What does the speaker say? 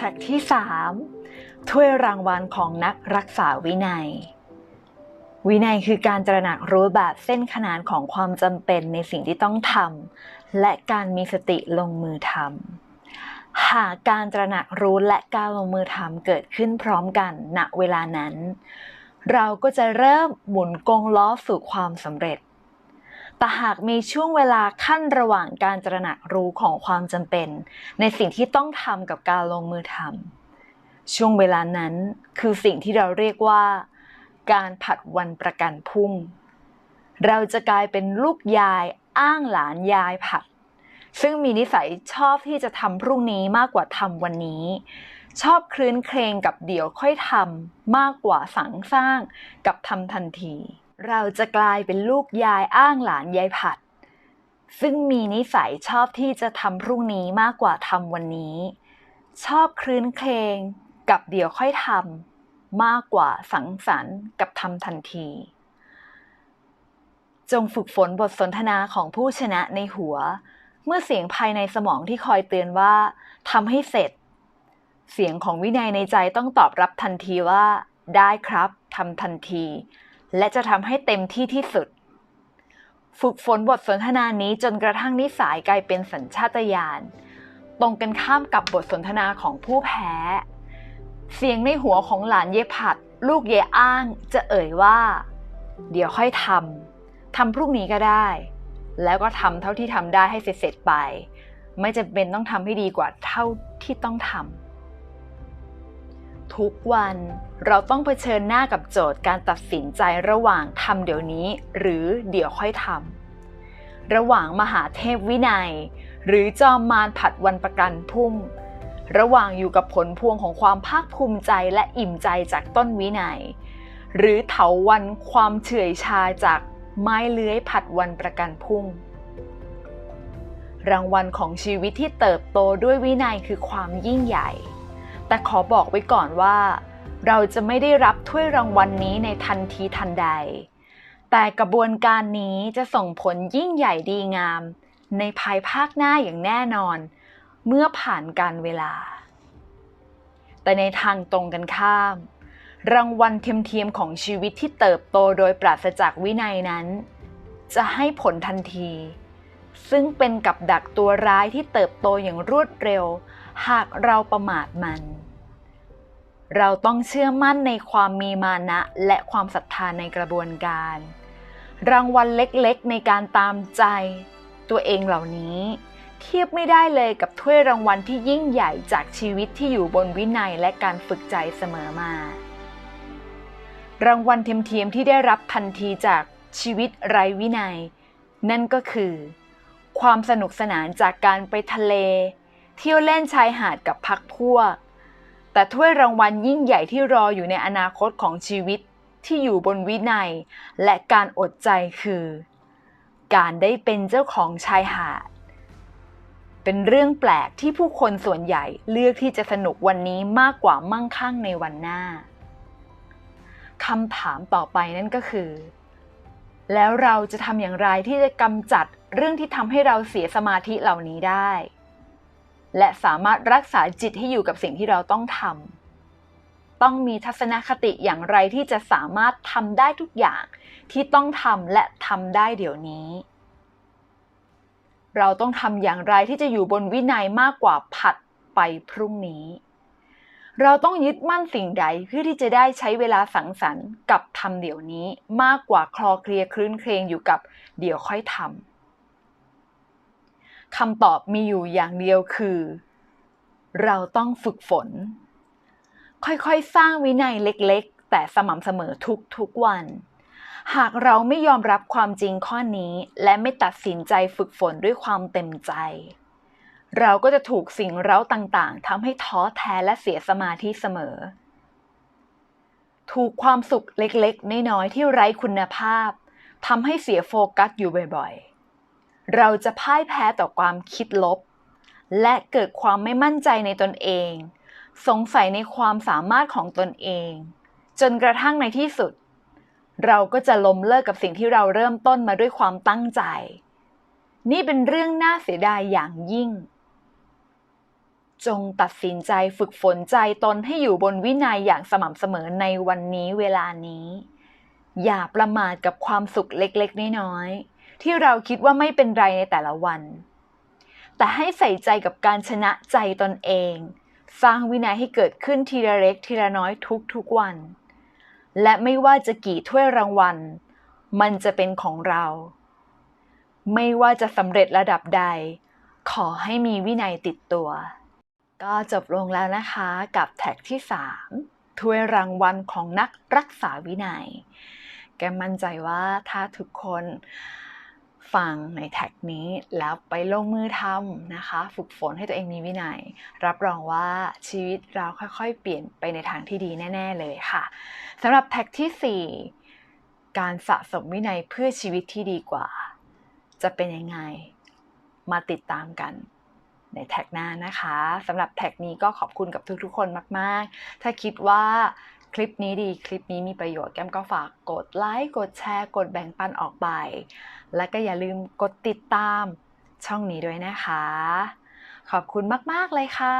แท็กที่ 3 ถ้วยรางวัลของนักรักษาวินัย วินัยคือการตระหนักรู้แบบเส้นขนานของความจำเป็นในสิ่งที่ต้องทำและการมีสติลงมือทำหากการตระหนักรู้และการลงมือทำเกิดขึ้นพร้อมกันณเวลานั้น เราก็จะเริ่มหมุนกงล้อสู่ความสำเร็จ แต่หากมีช่วงเวลาขั้นระหว่างการตระหนักรู้ของความจำเป็น ในสิ่งที่ต้องทำกับการลงมือทำช่วงเวลานั้นคือสิ่งที่เราเรียกว่า การผัดวันประกันพรุ่ง เราจะกลายเป็นลูกยายอ้างหลานยายผัด ซึ่งมีนิสัยชอบที่จะทำพรุ่งนี้มากกว่าทำวันนี้ ชอบคลื้นเครงกับเดี๋ยวค่อยทำมากกว่าสังสร้างกับทำทันที เราจะกลายเป็นลูกยายอ้างหลานยายผัด ซึ่งมีนิสัยชอบที่จะทำพรุ่งนี้มากกว่าทำวันนี้ ชอบคลื้นเครงกับเดี๋ยวค่อยทำมากกว่าสังสรรค์กับทำทันที จงฝึกฝนบทสนทนาของผู้ชนะในหัว เมื่อเสียงภายในสมองที่คอยเตือนว่าทำให้เสร็จ เสียงของวินัยในใจต้องตอบรับทันทีว่า ได้ครับทำทันที และจะทำให้เต็มที่ที่สุด ฝึกฝนบทสนทนานี้จนกระทั่งนิสัยกลายเป็นสัญชาตญาณตรงกันข้ามกับบทสนทนาของผู้แพ้ เสียงในหัวของหลานเยผัด ลูกเยอ้างจะเอ่ยว่า เดี๋ยวค่อยทำทำพรุ่งนี้ก็ได้ แล้วก็ทำเท่าที่ทำได้ให้เสร็จๆไป ไม่จำเป็นต้องทำให้ดีกว่าเท่าที่ต้องทำ ทุกวัน เราต้องเผชิญหน้ากับโจทย์การตัดสินใจระหว่างทำเดี๋ยวนี้ หรือเดี๋ยวค่อยทำระหว่างมหาเทพวินัย หรือจอมมารผัดวันประกันพุ่งระหว่างอยู่กับผลพวงของความภาคภูมิใจและอิ่มใจจากต้นวินัย หรือเถาวันความเฉื่อยชาจากไม้เลื้อยผัดวันประกันพุ่ง รางวัลของชีวิตที่เติบโตด้วยวินัยคือความยิ่งใหญ่ แต่ขอบอกไว้ก่อนว่า เราจะไม่ได้รับถ้วยรางวัลนนี้ในทันทีทันใด แต่กระบวนการนี้จะส่งผลยิ่งใหญ่ดีงาม ในภายภาคหน้าอย่างแน่นอน เมื่อผ่านการเวลา แต่ในทางตรงกันข้าม รางวัลเทียมๆของชีวิตที่เติบโตโดยปราศจากวินัยนั้น จะให้ผลทันทีซึ่งเป็นกับดักตัวร้ายที่เติบโตอย่างรวดเร็ว หากเราประมาทมัน เราต้องเชื่อมั่นในความมีมานะและความศรัทธาในกระบวนการ รางวัลเล็กๆ ในการตามใจ ตัวเองเหล่านี้ เทียบไม่ได้เลยกับถ้วยรางวัลที่ยิ่งใหญ่จากชีวิตที่อยู่บนวินัยและการฝึกใจเสมอมา รางวัลเทียมๆที่ได้รับทันทีจากชีวิตไร้วินัย นั่นก็คือ ความสนุกสนานจากการไปทะเล เที่ยวเล่นชายหาดกับพักพวก แต่ถ้วยรางวัลยิ่งใหญ่ที่รออยู่ในอนาคตของชีวิตที่อยู่บนวินัย และการอดใจคือ การได้เป็นเจ้าของชายหาด เป็นเรื่องแปลกที่ผู้คนส่วนใหญ่เลือกที่จะสนุกวันนี้มากกว่ามั่งคั่งในวันหน้าคำถามต่อไปนั่นก็คือ แล้วเราจะทำอย่างไรที่จะกำจัดเรื่องที่ทำให้เราเสียสมาธิเหล่านี้ได้ และสามารถรักษาจิตให้อยู่กับสิ่งที่เราต้องทำต้องมีทัศนคติอย่างไรที่จะสามารถทำได้ทุกอย่างที่ต้องทำและทำได้เดี๋ยวนี้ เราต้องทำอย่างไรที่จะอยู่บนวินัยมากกว่าผัดไปพรุ่งนี้ เราต้องยึดมั่นสิ่งใดเพื่อที่จะได้ใช้เวลาสังสรรค์กับทำเดี๋ยวนี้มากกว่าคลอเคลียคลื่นเครงอยู่กับเดี๋ยวค่อยทำ คำตอบมีอยู่อย่างเดียวคือ เราต้องฝึกฝน ค่อยๆ สร้างวินัยเล็กๆ แต่สม่ำเสมอทุกๆวัน หากเราไม่ยอมรับความจริงข้อนี้ และไม่ตัดสินใจฝึกฝนด้วยความเต็มใจ เราก็จะถูกสิ่งเร้าต่างๆทำให้ท้อแท้และเสียสมาธิเสมอ ถูกความสุขเล็กๆ น้อยๆ ที่ไร้คุณภาพทำให้เสียโฟกัสอยู่บ่อยๆ เราจะพ่ายแพ้ต่อความคิดลบ และเกิดความไม่มั่นใจในตนเอง สงสัยในความสามารถของตนเอง จนกระทั่งในที่สุด เราก็จะล้มเลิกกับสิ่งที่เราเริ่มต้นมาด้วยความตั้งใจ นี่เป็นเรื่องน่าเสียดายอย่างยิ่ง จงตัดสินใจฝึกฝนใจตนให้อยู่บนวินัยอย่างสม่ำเสมอในวันนี้เวลานี้ อย่าประมาทกับความสุขเล็กๆน้อยๆ ที่เราคิดว่าไม่เป็นไรในแต่ละวัน แต่ให้ใส่ใจกับการชนะใจตนเอง สร้างวินัยให้เกิดขึ้นทีละเล็กทีละน้อยทุกๆวัน และไม่ว่าจะกี่ถ้วยรางวัล มันจะเป็นของเรา ไม่ว่าจะสำเร็จระดับใด ขอให้มีวินัยติดตัว ก็จบลงแล้วนะคะกับแท็กที่3ถ้วยรางวัลของนักรักษาวินัยแกมั่นใจว่าถ้าทุกคน ฟังในแท็กนี้ แล้วไปลงมือทำนะคะ ฝึกฝนให้ตัวเองมีวินัย รับรองว่าชีวิตเราค่อยๆ เปลี่ยนไปในทางที่ดีแน่ ๆ เลยค่ะสำหรับแท็กทีสี่ 4 การสะสมวินัยเพื่อชีวิตที่ดีกว่า จะเป็นยังไงมาติดตามกันในแท็กหน้านะคะสำหรับแท็กนี้ก็ขอบคุณกับทุกๆคนมาก ๆ ถ้าคิดว่า คลิปนี้ดีคลิปนี้มีประโยชน์แก้มก็ฝากกดไลค์กดแชร์ กดแบ่งปันออกไป และก็อย่าลืมกดติดตามช่องนี้ด้วยนะคะ ขอบคุณมาก ๆ เลยค่ะ